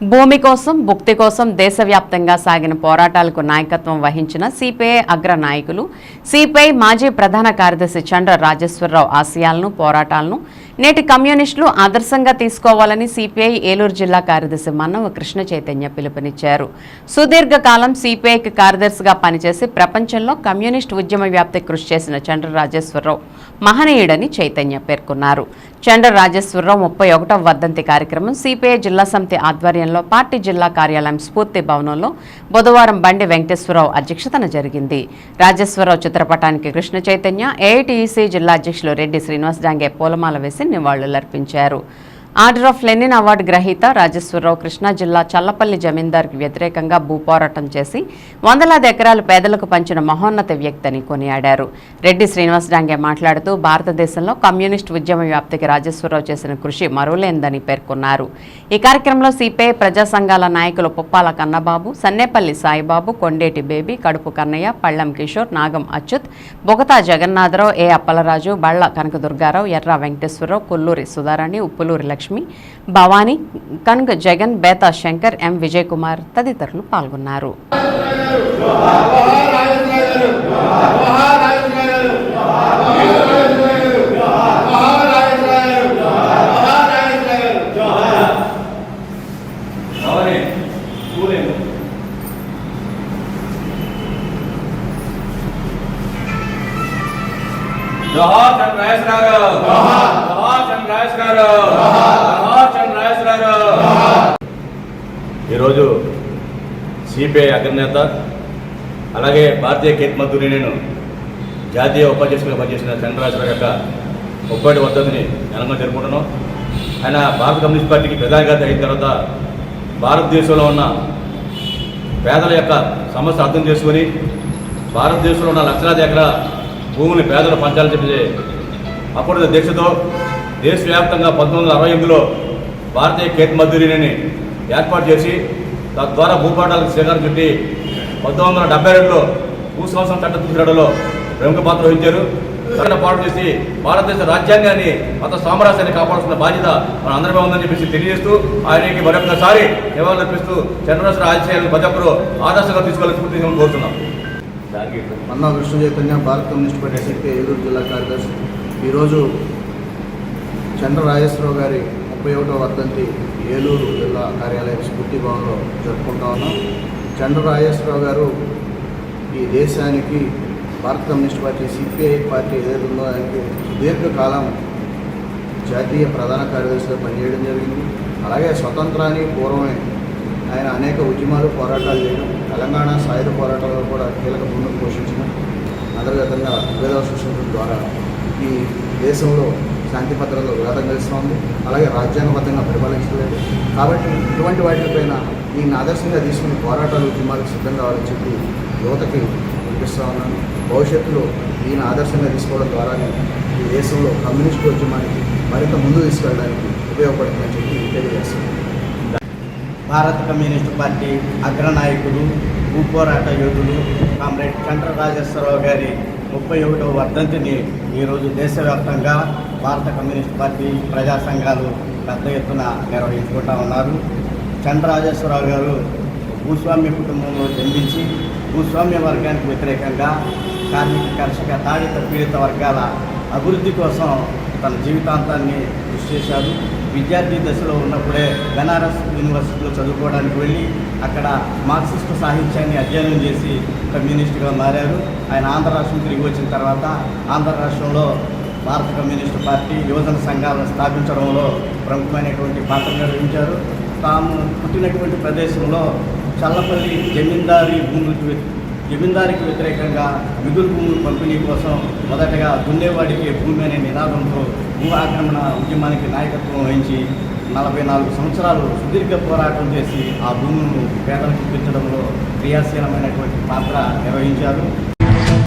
భూమి కోసం భుక్తి కోసం దేశవ్యాప్తంగా సాగిన పోరాటాలకు నాయకత్వం వహించిన సిపిఐ అగ్ర నాయకులు సిపిఐ మాజీ ప్రధాన కార్యదర్శి చండ్ర రాజేశ్వరరావు ఆశయాలను పోరాటాలను నేటి కమ్యూనిస్టులు ఆదర్శంగా తీసుకోవాలని సిపిఐ ఏలూరు జిల్లా కార్యదర్శి మన్నవ కృష్ణ చైతన్య పిలుపునిచ్చారు. సుదీర్ఘకాలం సిపిఐకి కార్యదర్శిగా పనిచేసి ప్రపంచంలో కమ్యూనిస్టు ఉద్యమ వ్యాప్తి కృషి చేసిన చండ్ర రాజేశ్వరరావు మహనీయుడని చైతన్య పేర్కొన్నారు. చండ్ర రాజేశ్వరరావు ముప్పై ఒకటవ వర్ధంతి కార్యక్రమం సిపిఐ జిల్లా సమితి ఆధ్వర్యంలో పార్టీ జిల్లా కార్యాలయం స్ఫూర్తి భవనంలో బుధవారం బండి వెంకటేశ్వరరావు అధ్యక్షతన జరిగింది. రాజేశ్వరరావు చిత్రపటానికి కృష్ణ చైతన్య ఏఐటీఈసీ జిల్లా అధ్యక్షులు రెడ్డి శ్రీనివాస్ డాంగే పూలమాల వేసి నివాళులర్పించారు. ఆర్డర్ ఆఫ్ లెనిన్ అవార్డు గ్రహీత రాజేశ్వరరావు కృష్ణా జిల్లా చల్లపల్లి జమీందార్కి వ్యతిరేకంగా భూపోరాటం చేసి వందలాది ఎకరాలు పేదలకు పంచిన మహోన్నత వ్యక్తిని కొనియాడారు. రెడ్డి శ్రీనివాస్ డాంగే మాట్లాడుతూ భారతదేశంలో కమ్యూనిస్ట్ ఉద్యమ వ్యాప్తికి రాజేశ్వరరావు చేసిన కృషి మరువలేందని పేర్కొన్నారు. ఈ కార్యక్రమంలో సిపిఐ ప్రజా సంఘాల నాయకులు పుప్పాల కన్నబాబు సన్నేపల్లి సాయిబాబు కొండేటి బేబీ కడుపు కన్నయ్య పళ్ళం కిషోర్ నాగం అచ్యుత్ బొగతా జగన్నాథరావు ఏ అప్పలరాజు బళ్ళ కనకదుర్గారావు ఎర్ర వెంకటేశ్వరరావు కొల్లూరి సుధారాణి ఉప్పులూరి లక్ష్మి భవానీ కనుక జగన్ బేతా శంకర్ ఎం విజయ్ కుమార్ తదితరులు పాల్గొన్నారు రావాలి కూలేము జోహార్ చంద్రరాజ్ గారు ఈరోజు సిపిఐ అగ్రనేత అలాగే భారతీయ కేత్ మధురి నేను జాతీయ ఉపాధ్యక్షులుగా పనిచేసిన చంద్రరాజరావు యొక్క ముప్పై వద్దతిని ఘనంగా జరుపుకుంటున్నాం. ఆయన భారత కమ్యూనిస్ట్ పార్టీకి ప్రధానిగా అయిన తర్వాత భారతదేశంలో ఉన్న పేదల యొక్క సమస్య అర్థం చేసుకొని భారతదేశంలో ఉన్న లక్షలాది ఎకరా భూమిని పేదలు పంచాలని చెప్పి అప్పుడు దీక్షతో దేశవ్యాప్తంగా పంతొమ్మిది వందల అరవై ఎనిమిదిలో భారతీయ కేత్ మద్దూరిని ఏర్పాటు చేసి తద్వారా భూపాటాలకు శ్రీకారం చుట్టి పంతొమ్మిది వందల డెబ్బై రెండులో భూ సంవత్సరం చట్టం తీసుకురావడంలో ప్రముఖ పాత్ర వహించారు. సరైన పాటు చేసి భారతదేశ రాజ్యాంగాన్ని మత సామరాస్యాన్ని కాపాడుతున్న బాధ్యత మన అందరిపై ఉందని చెప్పేసి తెలియజేస్తూ ఆయనకి మరొకసారి నివాళులు అర్పిస్తూ చంద్రరాశ్వర ఆశయాలను ప్రతి ఒక్కరూ ఆదర్శంగా తీసుకోవాలని స్ఫూర్తిగా కోరుతున్నాం. మన్నా విష్ణు చైతన్య భారత కమ్యూనిస్ట్ పార్టీ శక్తి ఏలూరు జిల్లా కార్యదర్శి. ఈరోజు చంద్ర రాజేశ్వరరావు గారి ముప్పై ఒకటో వర్ధంతి ఏలూరు జిల్లా కార్యాలయం స్ఫూర్తి భవన్లో జరుపుకుంటా ఉన్నాం. చంద్ర రాజేశ్వరరావు గారు ఈ దేశానికి భారత కమ్యూనిస్ట్ పార్టీ సిపిఐ పార్టీ ఏదైతే ఉందో ఆయనకి సుదీర్ఘకాలం జాతీయ ప్రధాన కార్యదర్శిగా పనిచేయడం జరిగింది. అలాగే స్వతంత్రానికి పూర్వమే ఆయన అనేక ఉద్యమాలు పోరాటాలు చేయడం తెలంగాణ సాయుధ పోరాటాల్లో కూడా కీలక భూమిక పోషించడం అంతర్గతంగా విభేదాలు సృష్టించడం ద్వారా ఈ దేశంలో శాంతి భద్రతలు విఘాతం కలుస్తోంది అలాగే రాజ్యాంగబద్ధంగా పరిపాలించలేదు. కాబట్టి ఇటువంటి వాటిపైన ఈయన ఆదర్శంగా తీసుకుని పోరాటాలు ఉద్యమాలకు సిద్ధం కావాలని చెప్పి యువతకి వినిపిస్తూ ఉన్నాను. భవిష్యత్తులో ఈయన ఆదర్శంగా తీసుకోవడం ద్వారానే ఈ దేశంలో కమ్యూనిస్ట్ ఉద్యమానికి మరింత ముందు తీసుకెళ్ళడానికి ఉపయోగపడుతుందని చెప్పి తెలియజేస్తున్నాను. భారత కమ్యూనిస్టు పార్టీ అగ్రనాయకులు భూపోరాట యోధులు కామ్రేడ్ చంద్ర రాజేశ్వరరావు గారి ముప్పై ఒకటవ వర్ధంతిని ఈరోజు దేశవ్యాప్తంగా భారత కమ్యూనిస్ట్ పార్టీ ప్రజా సంఘాలు పెద్ద ఎత్తున నిర్వహించుకుంటా ఉన్నారు. చంద్రరాజేశ్వరరావు గారు భూస్వామ్య కుటుంబంలో జన్మించి భూస్వామ్య వర్గానికి వ్యతిరేకంగా కార్మిక కర్షక తాడిత పీడిత వర్గాల అభివృద్ధి కోసం తన జీవితాంతాన్ని కృషి చేశారు. విద్యార్థి దశలో ఉన్నప్పుడే బెనారస్ యూనివర్సిటీలో చదువుకోవడానికి వెళ్ళి అక్కడ మార్క్సిస్ట్ సాహిత్యాన్ని అధ్యయనం చేసి కమ్యూనిస్టుగా మారారు. ఆయన ఆంధ్ర రాష్ట్రం తిరిగి వచ్చిన తర్వాత ఆంధ్ర రాష్ట్రంలో భారత కమ్యూనిస్ట్ పార్టీ యువజన సంఘాలను స్థాపించడంలో ప్రముఖమైనటువంటి పాత్ర నిర్వహించారు. తాము పుట్టినటువంటి ప్రదేశంలో చల్లపల్లి జమీందారీ భూములకు జమీందారికి వ్యతిరేకంగా మిగులు భూములు పంపిణీ కోసం మొదటగా దున్నేవాడికి భూమి అనే నినాదంతో భూ ఆక్రమణ ఉద్యమానికి నాయకత్వం వహించి నలభై నాలుగు సంవత్సరాలు సుదీర్ఘ పోరాటం చేసి ఆ భూములను పేదలకు ఇప్పించడంలో క్రియాశీలమైనటువంటి పాత్ర నిర్వహించారు.